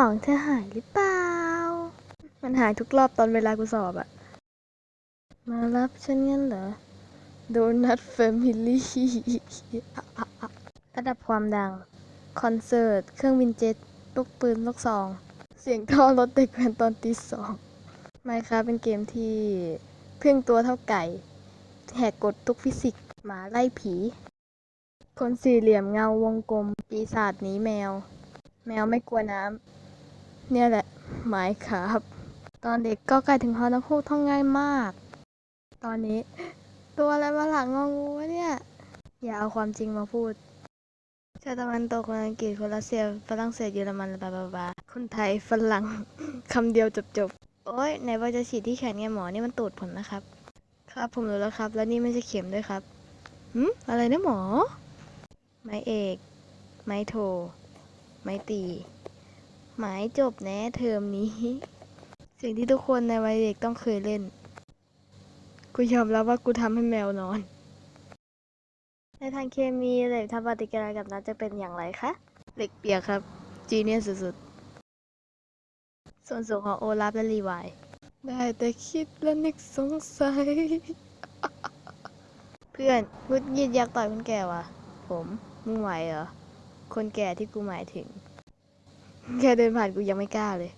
ของเธอหายหรือเปล่า มันหายทุกรอบตอนเวลากูสอบอะ มารับฉันงั้นเหรอ โดนัทแฟมิลี่ระดับความดัง คอนเสิร์ต เครื่องบินเจ็ตลูกปืนลูกซอง เสียงท่อรถเด็กแวนตอนตีสองไมครับเป็นเกมที่พึ่งตัวเท่าไก่ แหกกฎทุกฟิสิกส์หมาไล่ผี คนสี่เหลี่ยมเงาวงกลม ปีศาจหนีแมว แมวไม่กลัวน้ำ เนี่ยแหละหมายครับตอนเด็กก็ใกล้ถึงฮอนกฮูกท่องง่ายมาก ตอนนี้ ตัวอะไรมาหลังงองูเนี่ย อย่าเอาความจริงมาพูดชาติตะวันตกคนอังกฤษคนรัสเซียฝรั่งเศสเยอรมันบาบาบาคนไทยฝรั่งคำเดียวจบจบๆโอ๊ยไหนว่าจะฉีดที่แขนไงหมอนี่มันตูดผมนะครับ ครับผมรู้แล้วครับ แล้วนี่ไม่ใช่เข็มด้วยครับหืมอะไรนะหมอ ไม้เอก ไม้โท ไม้ตี หมายจบแน่เทอมนี้ สิ่งที่ทุกคนในวัยเด็กต้องเคยเล่น กูยอมรับว่ากูทำให้แมวนอน ในทางเคมีเหล็กทำปฏิกิริยากับน้ำจะเป็นอย่างไรคะเหล็กเปียกครับ จีเนียสสุดๆ ส่วนสูงของโอลาฟและรีไวาย ได้แต่คิดและนึกสงสัย เพื่อนงุดหงิดอยากต่อยคนแก่วะผมมึงไหวเหรอ คนแก่ที่กูหมายถึง แค่เดินผ่านกูยังไม่กล้าเลย